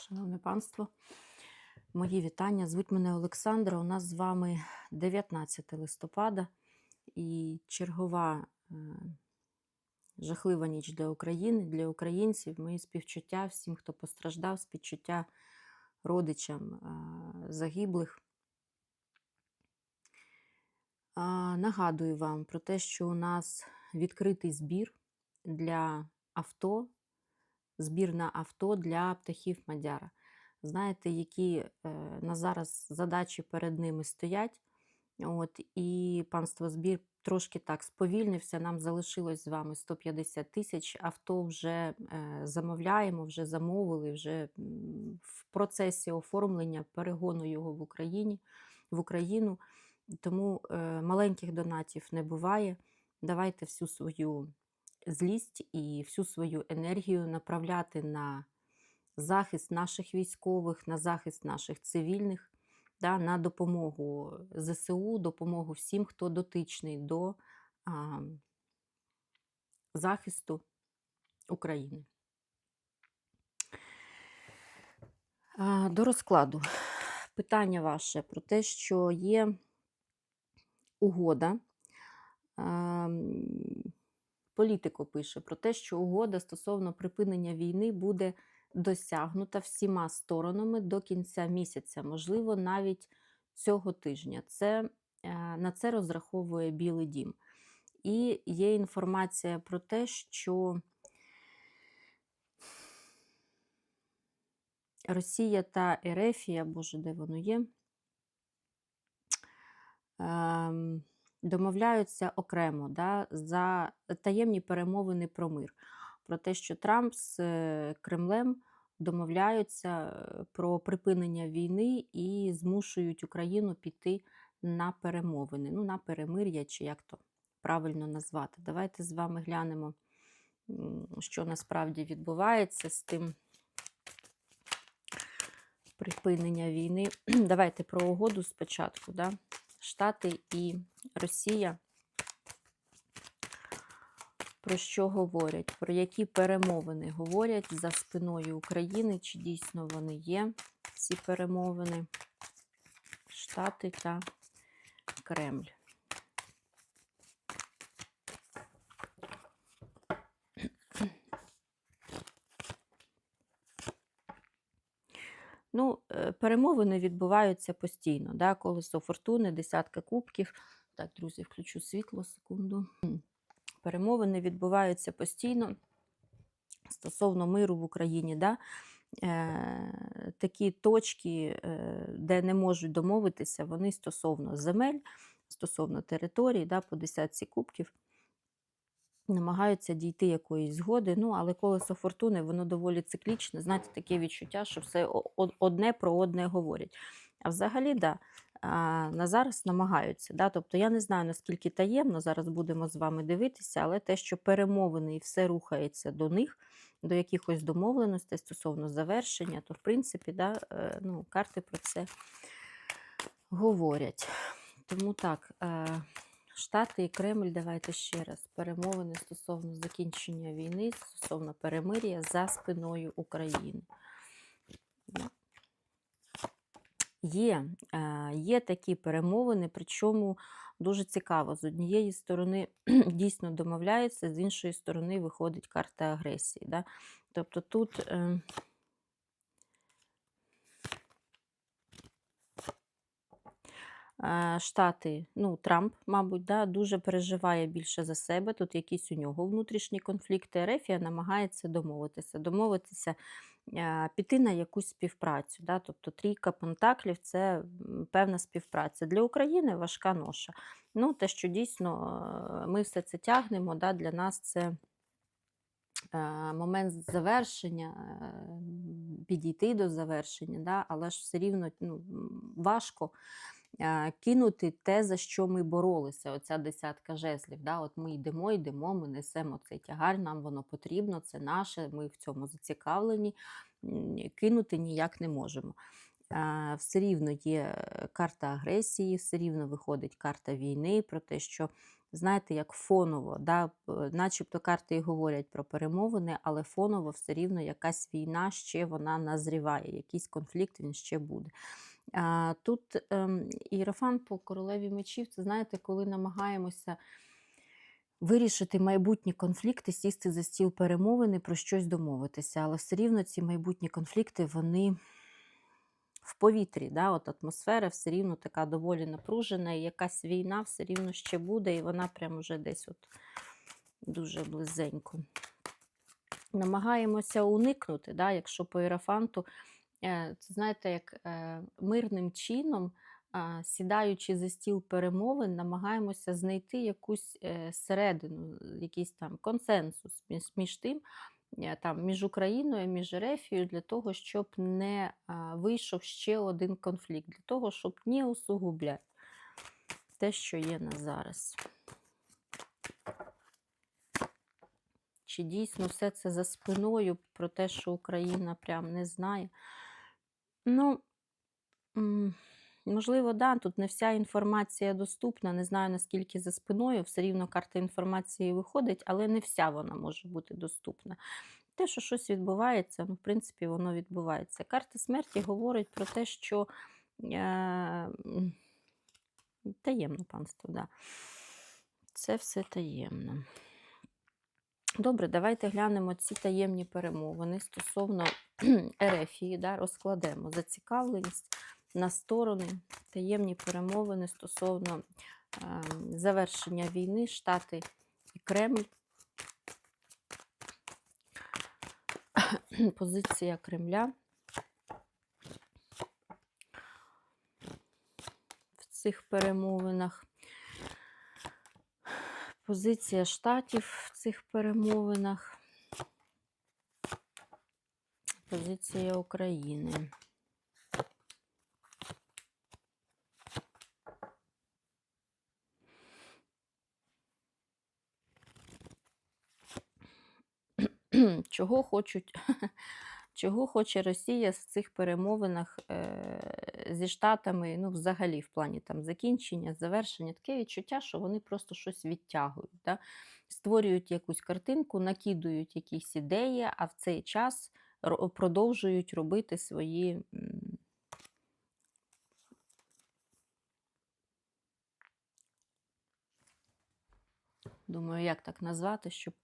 Шановне панство, мої вітання. Звуть мене Олександра. У нас з вами 19 листопада і чергова е, жахлива ніч для України, для українців. Мої співчуття всім, хто постраждав, співчуття родичам е, загиблих. Нагадую вам про те, що у нас відкритий збір для авто, збір на авто для птахів Мадяра. Знаєте, які е, на зараз задачі перед ними стоять. От, і панство збір трошки так сповільнився. Нам залишилось з вами 150 тисяч. Авто вже е, замовляємо, вже замовили, вже в процесі оформлення перегону його в Україні в Україну. Тому е, маленьких донатів не буває. Давайте всю свою злість і всю свою енергію направляти на захист наших військових, на захист наших цивільних, да, на допомогу ЗСУ, допомогу всім, хто дотичний до а, захисту України. А, До розкладу. Питання ваше про те, що є угода. ем, Політико пише про те, що угода стосовно припинення війни буде досягнута всіма сторонами до кінця місяця, можливо, навіть цього тижня. Це, е, на це розраховує Білий Дім. І є інформація про те, що Росія та Ерефія, боже, де воно є, ем, домовляються окремо да, за таємні перемовини про мир. Про те, що Трамп з е, Кремлем домовляються е, про припинення війни і змушують Україну піти на перемовини, ну, на перемир'я, чи як то правильно назвати. Давайте з вами глянемо, що насправді відбувається з тим припинення війни. Давайте про угоду спочатку. Да? Штати і Росія. Про що говорять? Про які перемовини говорять за спиною України? Чи дійсно вони є, ці перемовини? Штати та Кремль. Ну, е, перемовини відбуваються постійно. Да? Колесо фортуни, десятка кубків. Так, друзі, включу світло, секунду. Перемовини відбуваються постійно стосовно миру в Україні. Да? Е, такі точки, е, де не можуть домовитися, вони стосовно земель, стосовно територій, да, по десятці кубків. Намагаються дійти якоїсь згоди, ну але колесо фортуни воно доволі циклічне. Знаєте, таке відчуття, що все одне про одне говорять. А взагалі, да, на зараз намагаються. Да? Тобто я не знаю, наскільки таємно, зараз будемо з вами дивитися, але те, що перемовини і все рухається до них, до якихось домовленостей стосовно завершення, то в принципі да, е, ну, карти про це говорять. Тому так. Штати і Кремль, давайте ще раз. Перемовини стосовно закінчення війни, стосовно перемир'я за спиною України. Ну, Є, е, є такі перемовини, причому дуже цікаво. З однієї сторони дійсно домовляються, з іншої сторони виходить карта агресії. Да? Тобто тут. е, Е, Штати, ну, Трамп, мабуть, да, дуже переживає більше за себе. Тут якісь у нього внутрішні конфлікти. Ерефія намагається домовитися, домовитися, е, піти на якусь співпрацю. Да, тобто трійка пентаклів це певна співпраця. Для України важка ноша. Ну, те, що дійсно е, ми все це тягнемо, да, для нас це. е, Момент завершення, е, підійти до завершення, да, але ж все рівно ну, важко е, кинути те, за що ми боролися. Оця десятка жезлів. Да? От ми йдемо, йдемо, ми несемо цей тягар, нам воно потрібно, це наше, ми в цьому зацікавлені, кинути ніяк не можемо. Все рівно є карта агресії, все рівно виходить карта війни про те, що знаєте, як фоново, да? начебто карти і говорять про перемовини, але фоново все рівно якась війна ще вона назріває, якийсь конфлікт він ще буде. Тут ем, Іерофан по королеві мечів, це знаєте, коли намагаємося вирішити майбутні конфлікти, сісти за стіл перемовини, про щось домовитися. Але все рівно ці майбутні конфлікти, вони в повітрі. Да? От Атмосфера все рівно така доволі напружена, і якась війна все рівно ще буде, і вона прямо вже десь от дуже близенько. Намагаємося уникнути, да? якщо по іерофанту, це знаєте, як е, мирним чином сідаючи за стіл перемовин, намагаємося знайти якусь е, середину, якийсь там консенсус між тим, е, там, між Україною, між Ерефією, для того, щоб не вийшов ще один конфлікт, для того, щоб не усугубляти те, що є на зараз. Чи дійсно все це за спиною про те, що Україна прям не знає? Ну. Можливо, да, тут не вся інформація доступна, не знаю наскільки за спиною, все рівно карта інформації виходить, але не вся вона може бути доступна. Те, що щось відбувається, ну, в принципі, воно відбувається. Карта смерті говорить про те, що е, таємно панство, да. Це все таємно. Добре, давайте глянемо ці таємні перемовини стосовно Ерефії, да, розкладемо зацікавленість на сторони таємні перемовини стосовно е, завершення війни Штати і Кремль. Позиція Кремля в цих перемовинах. Позиція штатів в цих перемовинах. Позиція України. чого хочуть, чого хоче Росія в цих перемовинах е, зі Штатами, ну, взагалі, в плані там закінчення, завершення, таке відчуття, що вони просто щось відтягують. Да? Створюють якусь картинку, накидують якісь ідеї, а в цей час продовжують робити свої. Думаю, як так назвати, щоб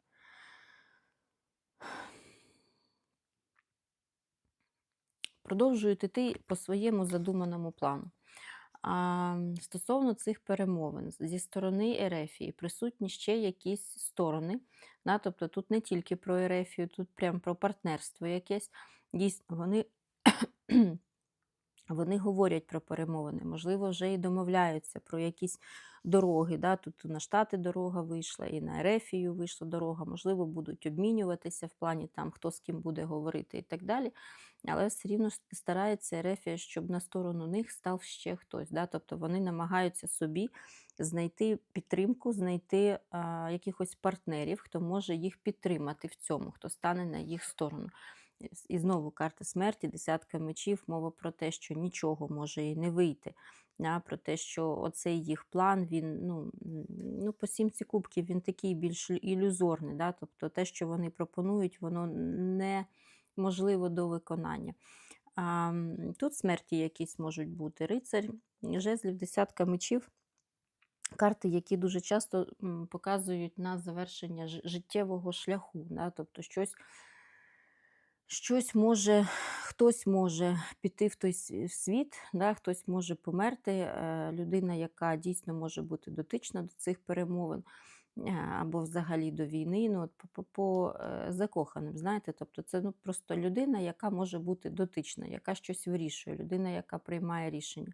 продовжують іти по своєму задуманому плану. А, Стосовно цих перемовин, зі сторони Ерефії присутні ще якісь сторони. Да, Тобто тут не тільки про Ерефію, тут прям про партнерство якесь. Дійсно, вони вони говорять про перемовини, можливо, вже і домовляються про якісь дороги. Да? Тут на Штати дорога вийшла, і на Ерефію вийшла дорога, можливо, будуть обмінюватися в плані там, хто з ким буде говорити і так далі. Але все рівно старається Ерефія, щоб на сторону них став ще хтось. Да? Тобто вони намагаються собі знайти підтримку, знайти а, якихось партнерів, хто може їх підтримати в цьому, хто стане на їх сторону. І знову карта смерті, десятка мечів, мова про те, що нічого може і не вийти. Да, Про те, що оцей їх план, він ну, ну, по сімці кубків він такий більш ілюзорний. Да? Тобто те, що вони пропонують, воно неможливо до виконання. А, Тут смерті якісь можуть бути. Рицарь, жезлів, десятка мечів. Карти, які дуже часто показують на завершення життєвого шляху, да? тобто щось щось може, хтось може піти в той світ, да, хтось може померти. Е, людина, яка дійсно може бути дотична до цих перемовин. Е, або взагалі до війни, ну от по, по, по е, закоханим, знаєте, тобто це ну, просто людина, яка може бути дотична, яка щось вирішує, людина, яка приймає рішення.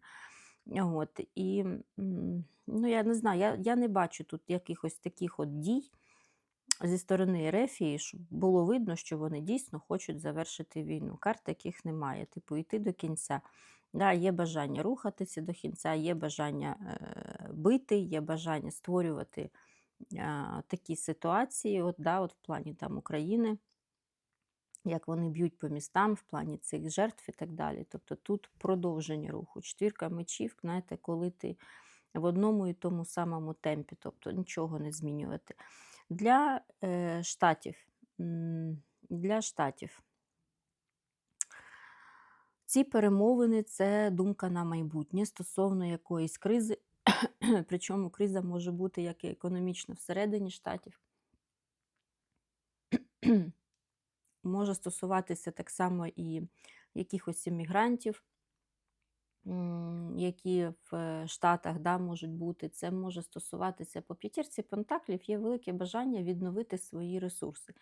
От, І ну, я не знаю, я я не бачу тут якихось таких от дій, зі сторони Ерефії, щоб було видно, що вони дійсно хочуть завершити війну. Карт таких немає. Типу, йти до кінця. Да, Є бажання рухатися до кінця, є бажання е, бити, є бажання створювати е, такі ситуації, от, да, от в плані там України, як вони б'ють по містам, в плані цих жертв і так далі. Тобто тут продовження руху. Четвірка мечів, знаєте, коли ти в одному і тому самому темпі, тобто нічого не змінювати. Для е, штатів, для штатів ці перемовини це думка на майбутнє стосовно якоїсь кризи. Причому криза може бути як і економічно всередині штатів, може стосуватися так само і якихось іммігрантів, які в е, Штатах да, можуть бути. Це може стосуватися по п'ятірці пентаклів. Є велике бажання відновити свої ресурси,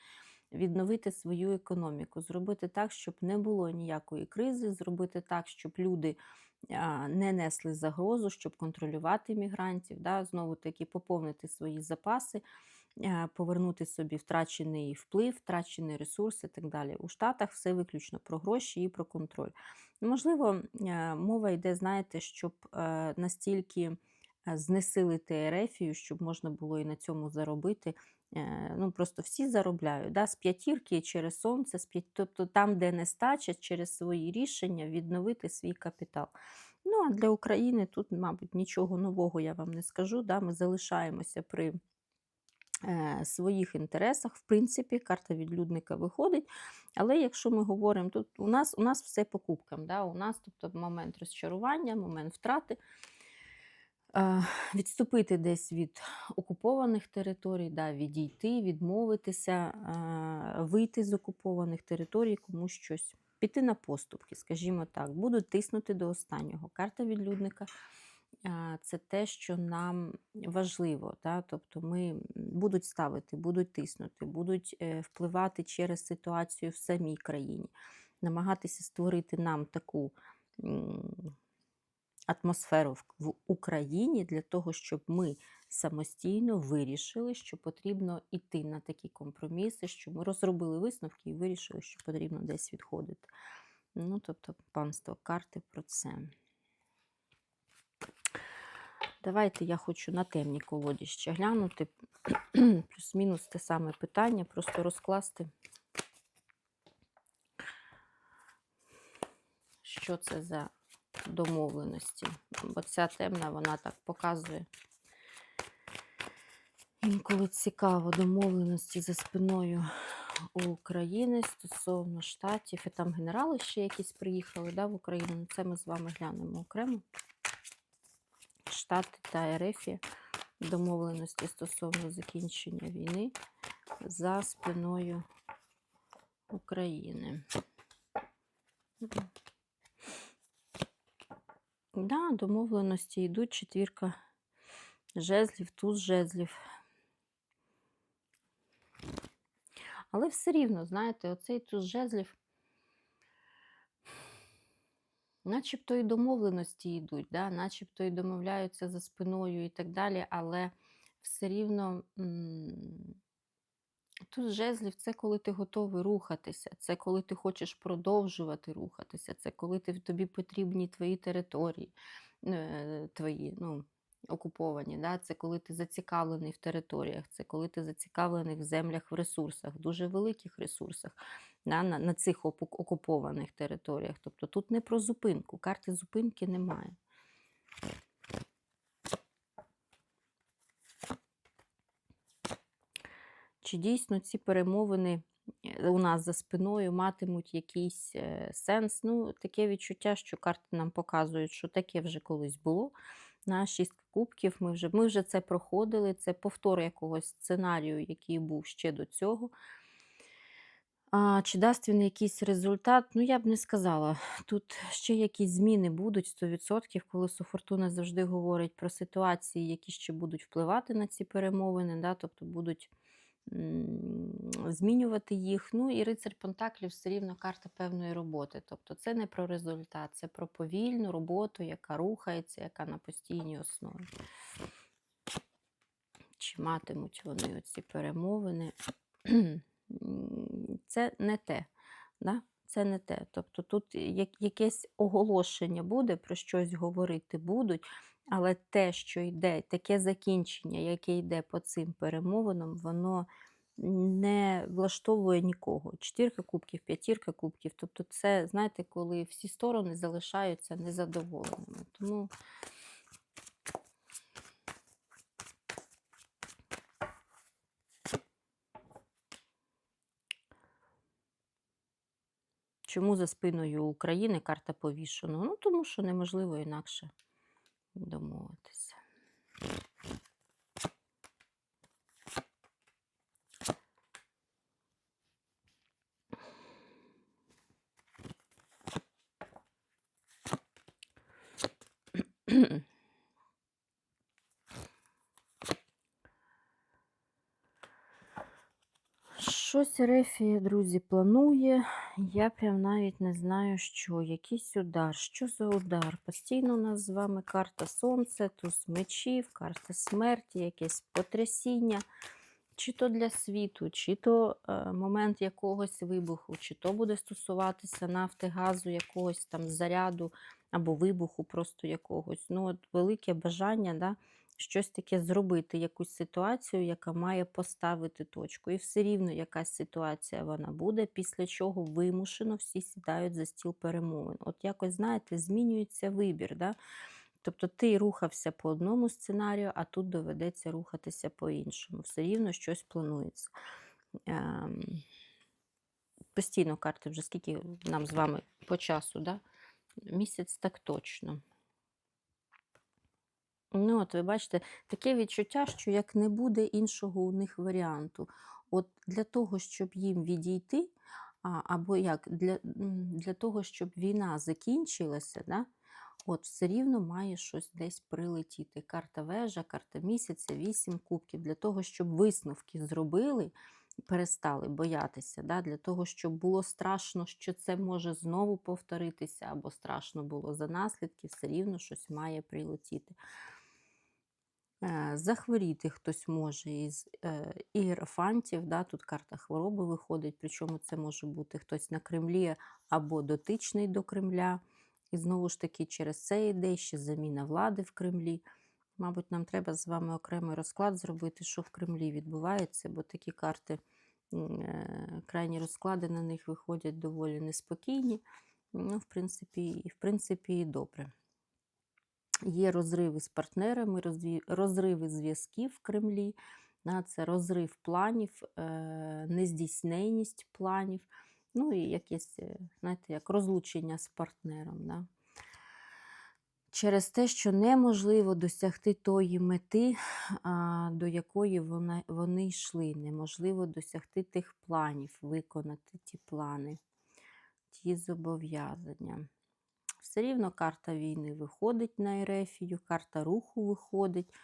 відновити свою економіку, зробити так, щоб не було ніякої кризи, зробити так, щоб люди не несли загрозу, щоб контролювати мігрантів, да, знову таки поповнити свої запаси, повернути собі втрачений вплив, втрачений ресурс і так далі. У Штатах все виключно про гроші і про контроль. Можливо, мова йде, знаєте, щоб е, настільки е, знесилити Ерефію, щоб можна було і на цьому заробити. Е, Ну, просто всі заробляють да? з п'ятірки через сонце, з п'ят- тобто там, де нестача, через свої рішення відновити свій капітал. Ну, а для України тут, мабуть, нічого нового я вам не скажу. Да? Ми залишаємося при своїх інтересах. В принципі, карта відлюдника виходить. Але якщо ми говоримо, тут у нас, у нас все по кубкам. Да? У нас тобто, момент розчарування, момент втрати. Е, Відступити десь від окупованих територій, да, відійти, відмовитися, е, вийти з окупованих територій, комусь щось, піти на поступки, скажімо так, будуть тиснути до останнього. Карта відлюдника е, це те, що нам важливо. Да? Тобто ми будуть ставити, будуть тиснути, будуть е, впливати через ситуацію в самій країні, намагатися створити нам таку. атмосферу в, Україні для того, щоб ми самостійно вирішили, що потрібно йти на такі компроміси, що ми розробили висновки і вирішили, що потрібно десь відходити. Ну, тобто, панство карти про це. Давайте я хочу на темній колоді ще глянути. Плюс-мінус те саме питання, просто розкласти. Що це за домовленості. Бо ця темна, вона так показує. Інколи цікаво домовленості за спиною України стосовно штатів. І там генерали ще якісь приїхали да, в Україну. Ну, Це ми з вами глянемо окремо. Штати та Ерефія. Домовленості стосовно закінчення війни за спиною України. Да, домовленості йдуть четвірка жезлів, туз жезлів. Але все рівно, знаєте, оцей туз жезлів, начебто і домовленості йдуть, да? начебто і домовляються за спиною і так далі, але все рівно м, туз жезлів це коли ти готовий рухатися, це коли ти хочеш продовжувати рухатися, це коли ти, тобі потрібні твої території, е, твої, ну, окуповані. Да? Це коли ти зацікавлений в територіях, це коли ти зацікавлений в землях, в ресурсах, дуже великих ресурсах да? на, на цих окупованих територіях. Тобто тут не про зупинку, карти зупинки немає. Чи дійсно ці перемовини е, у нас за спиною матимуть якийсь е, сенс? Ну, таке відчуття, що карти нам показують, що таке вже колись було. На шість кубків ми вже, ми вже це проходили, це повтор якогось сценарію, який був ще до цього. А, чи дасть він якийсь результат? Ну, я б не сказала. Тут ще якісь зміни будуть 100%, коли Фортуна завжди говорить про ситуації, які ще будуть впливати на ці перемовини, да? тобто будуть змінювати їх. Ну і рицар Пентаклів все рівно карта певної роботи. Тобто це не про результат, це про повільну роботу, яка рухається, яка на постійній основі. Чи матимуть вони оці перемовини? Це не те. Да? Це не те. Тобто тут якесь оголошення буде, про щось говорити будуть, але те, що йде, таке закінчення, яке йде по цим перемовинам, воно не влаштовує нікого. Четвірка кубків, п'ятірка кубків. Тобто, це, знаєте, коли всі сторони залишаються незадоволеними. Тому Чому за спиною України карта повішеного? Ну, тому що неможливо інакше домовитися. Щось Рефія, друзі, планує. Я прям навіть не знаю, що. Якийсь удар. Що за удар? Постійно у нас з вами карта Сонця, туз мечів, карта смерті, якесь потрясіння. Чи то для світу, чи то е, момент якогось вибуху, чи то буде стосуватися нафти, газу, якогось там заряду або вибуху просто якогось. Ну, от Велике бажання да, щось таке зробити, якусь ситуацію, яка має поставити точку. І все рівно якась ситуація вона буде, після чого вимушено всі сідають за стіл перемовин. От якось, знаєте, змінюється вибір. Да? Тобто ти рухався по одному сценарію, а тут доведеться рухатися по іншому. Все рівно щось планується. Ем, Постійно карти вже скільки нам з вами по часу, да? місяць так точно. Ну, от ви бачите, таке відчуття, що як не буде іншого у них варіанту. От для того, щоб їм відійти, або як для, для того, щоб війна закінчилася, да, от все рівно має щось десь прилетіти. Карта вежа, карта місяця, вісім кубків, для того, щоб висновки зробили, перестали боятися, да, для того, щоб було страшно, що це може знову повторитися, або страшно було за наслідки, все рівно щось має прилетіти. Е, Захворіти хтось може із е, да, тут карта хвороби виходить, причому це може бути хтось на Кремлі або дотичний до Кремля. І знову ж таки, через це йде ще заміна влади в Кремлі. Мабуть, нам треба з вами окремий розклад зробити, що в Кремлі відбувається, бо такі карти, е, крайні розклади на них виходять доволі неспокійні. Ну, в принципі, в принципі, і добре. Є розриви з партнерами, розриви зв'язків в Кремлі. Це розрив планів, е, нездійсненість планів, ну і якесь, е, знаєте, як розлучення з партнером. Да. Через те, що неможливо досягти тої мети, до якої вони йшли. Неможливо досягти тих планів, виконати ті плани, ті зобов'язання. Все рівно карта війни виходить на Ерефію, карта руху виходить.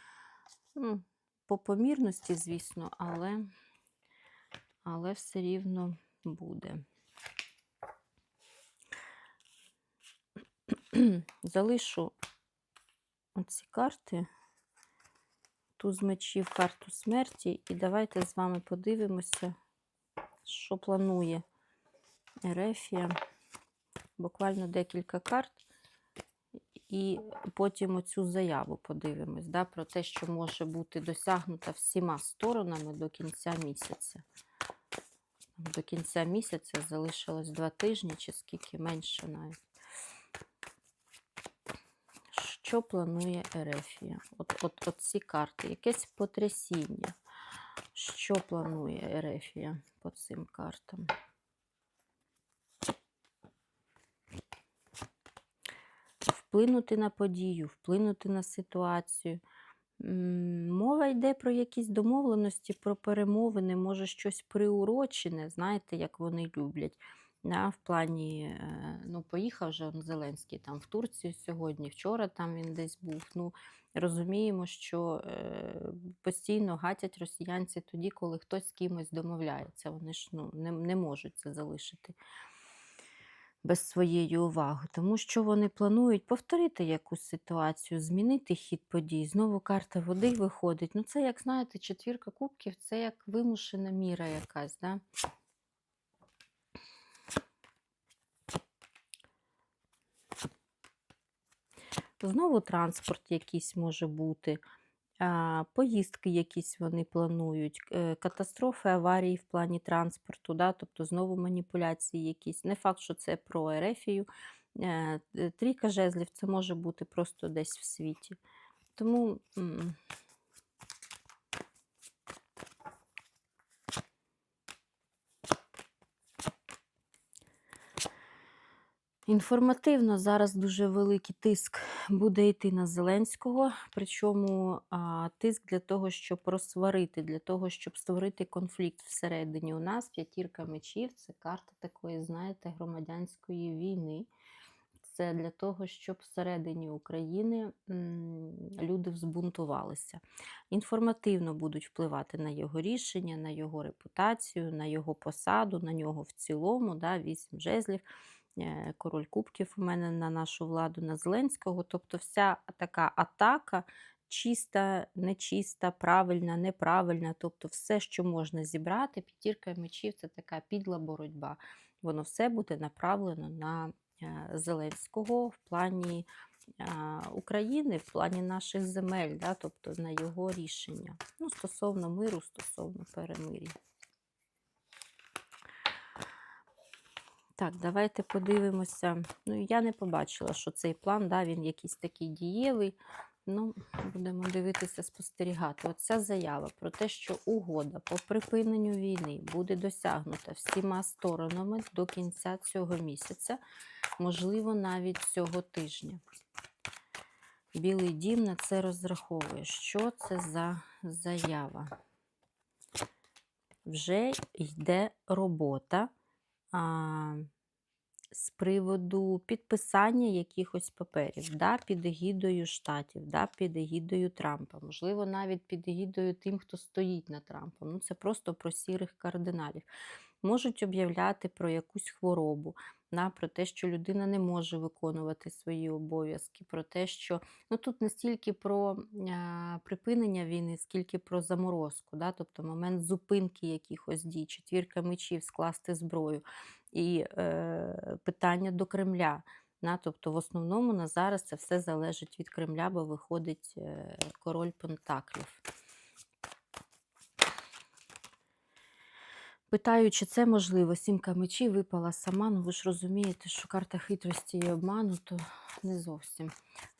Ну, по помірності, звісно, але, але все рівно буде. Залишу оці карти, туз мечів, карту смерті, і давайте з вами подивимося, що планує Ерефія. Буквально декілька карт, і потім оцю заяву подивимось, да, про те, що може бути досягнуто всіма сторонами до кінця місяця. До кінця місяця залишилось два тижні, чи скільки менше навіть. Що планує Ерефія? От, от, от ці карти, якесь потрясіння. Що планує Ерефія по цим картам? Вплинути на подію, вплинути на ситуацію. Мова йде про якісь домовленості, про перемовини, може щось приурочене, знаєте, як вони люблять. Да, в плані, е, ну, поїхав же Зеленський там в Турцію сьогодні, вчора там він десь був. Ну, розуміємо, що е, постійно гатять росіянці тоді, коли хтось з кимось домовляється. Вони ж ну, не, не можуть це залишити без своєї уваги, тому що вони планують повторити якусь ситуацію, змінити хід подій. Знову карта води виходить. Ну, це, як знаєте, четвірка кубків це як вимушена міра якась. Да? Знову транспорт якийсь може бути, поїздки якісь вони планують, е, катастрофи, аварії в плані транспорту, да? тобто знову маніпуляції якісь. Не факт, що це про Ерефію. Е, е, Трійка жезлів це може бути просто десь в світі. Тому Інформативно зараз дуже великий тиск буде йти на Зеленського, причому а, тиск для того, щоб розсварити, для того, щоб створити конфлікт всередині у нас. П'ятірка мечів це карта такої, знаєте, громадянської війни. Це для того, щоб всередині України люди взбунтувалися. Інформативно будуть впливати на його рішення, на його репутацію, на його посаду, на нього в цілому. Да, Вісім жезлів, король кубків у мене на нашу владу, на Зеленського. Тобто вся така атака. Чиста, нечиста, правильна, неправильна, тобто все, що можна зібрати, п'ятірка мечів це така підла боротьба. Воно все буде направлено на е, Зеленського в плані е, України, в плані наших земель, да, тобто на його рішення. Ну, стосовно миру, стосовно перемир'я. Так, давайте подивимося. Ну, я не побачила, що цей план, да, він якийсь такий дієвий. Ну, будемо дивитися, спостерігати. Оця заява про те, що угода по припиненню війни буде досягнута всіма сторонами до кінця цього місяця, можливо, навіть цього тижня. Білий дім на це розраховує. Що це за заява? Вже йде робота з приводу підписання якихось паперів, да, під егідою штатів, да, під егідою Трампа, можливо, навіть під егідою тим, хто стоїть на Трампа. Ну, це просто про сірих кардиналів. Можуть об'являти про якусь хворобу, да, про те, що людина не може виконувати свої обов'язки, про те, що ну, тут не стільки про а, припинення війни, скільки про заморозку, да, тобто момент зупинки якихось дій, четвірка мечів, скласти зброю і е, питання до Кремля. Да, тобто, в основному на зараз це все залежить від Кремля, бо виходить е, король Пентаклів. Питаю, чи це можливо. Сімка мечів випала сама. Ну ви ж розумієте, що карта хитрості і обману, то не зовсім.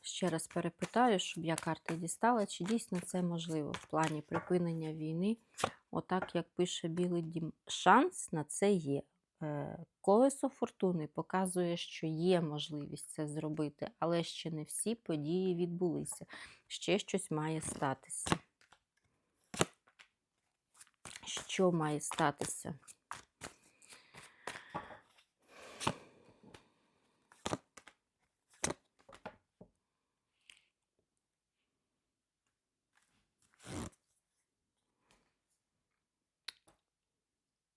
Ще раз перепитаю, щоб я карти дістала, чи дійсно це можливо в плані припинення війни, отак, як пише Білий Дім. Шанс на це є. Е, Колесо фортуни показує, що є можливість це зробити, але ще не всі події відбулися. Ще щось має статися. Що має статися?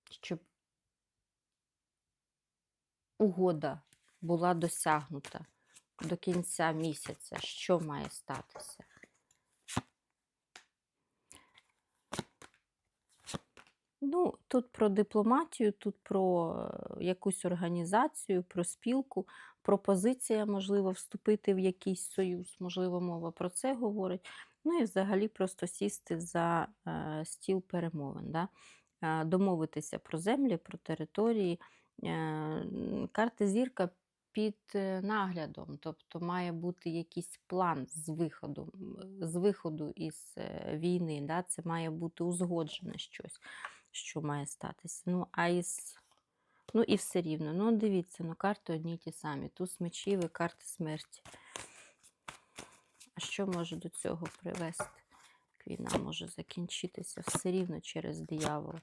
Щоб угода була досягнута до кінця місяця, що має статися? Ну, тут про дипломатію, тут про е, якусь організацію, про спілку, пропозиція, можливо, вступити в якийсь союз, можливо, мова про це говорить. Ну і взагалі просто сісти за е, стіл перемовин, да? е, домовитися про землі, про території. Карта зірка під наглядом, тобто має бути якийсь план з виходу, з виходу із війни. Да? Це має бути узгоджене щось що має статися. Ну, а із... ну і все рівно. Ну, дивіться, ну карти одні й ті самі. Туз мечів і карти смерті. А що може до цього привести? Війна може закінчитися все рівно через диявола.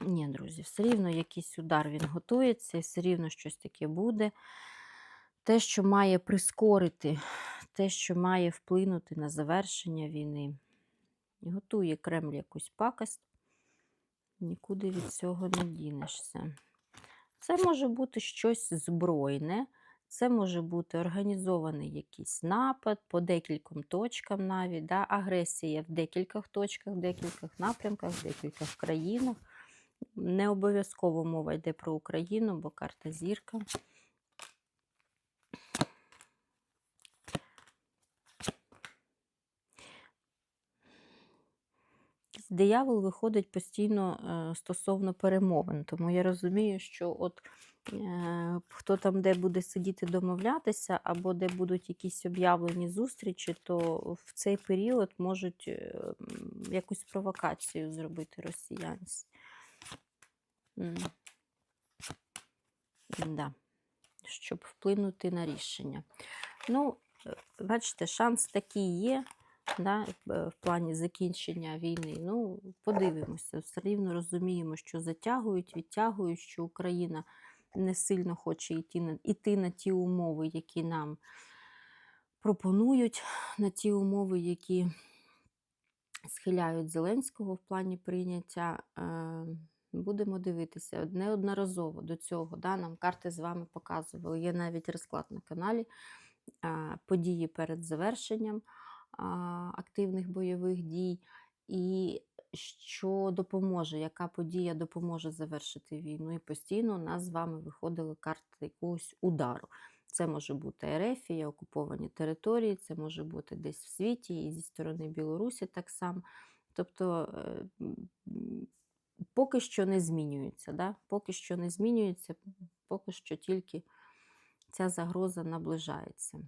Ні, друзі, все рівно якийсь удар він готується, і все рівно щось таке буде. Те, що має прискорити, те, що має вплинути на завершення війни. Готує Кремль якусь пакость, нікуди від цього не дінешся. Це може бути щось збройне, це може бути організований якийсь напад по декільком точкам навіть, да? агресія в декількох точках, в декількох напрямках, в декількох країнах. Не обов'язково мова йде про Україну, бо карта зірка. Диявол виходить постійно е, стосовно перемовин. Тому я розумію, що от е, хто там де буде сидіти домовлятися, або де будуть якісь об'явлені зустрічі, то в цей період можуть е, якусь провокацію зробити росіянці. Да. щоб вплинути на рішення. Ну, бачите, шанс такий є. Да, е, в плані закінчення війни. Ну, подивимося. Все рівно розуміємо, що затягують, відтягують, що Україна не сильно хоче йти на, йти на ті умови, які нам пропонують, на ті умови, які схиляють Зеленського в плані прийняття. Е, Будемо дивитися неодноразово до цього. Да, Нам карти з вами показували. Є навіть розклад на каналі е, події перед завершенням активних бойових дій, і що допоможе, яка подія допоможе завершити війну. І постійно у нас з вами виходили карти якогось удару. Це може бути Ерефія, окуповані території, це може бути десь в світі, і зі сторони Білорусі так само. Тобто е, поки що не змінюється. Да? Поки що не змінюється, поки що тільки ця загроза наближається.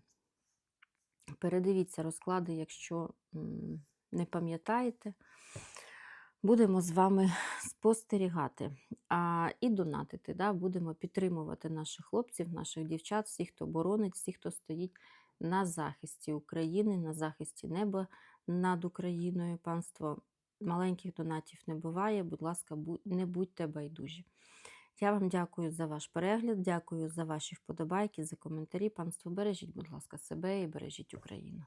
Передивіться розклади, якщо не пам'ятаєте. Будемо з вами спостерігати а, і донатити. Да? Будемо підтримувати наших хлопців, наших дівчат, всіх, хто боронить, всіх, хто стоїть на захисті України, на захисті неба над Україною. Панство маленьких донатів не буває. Будь ласка, не будьте байдужі. Я вам дякую за ваш перегляд, дякую за ваші вподобайки, за коментарі. Панство, бережіть, будь ласка, себе і бережіть Україну.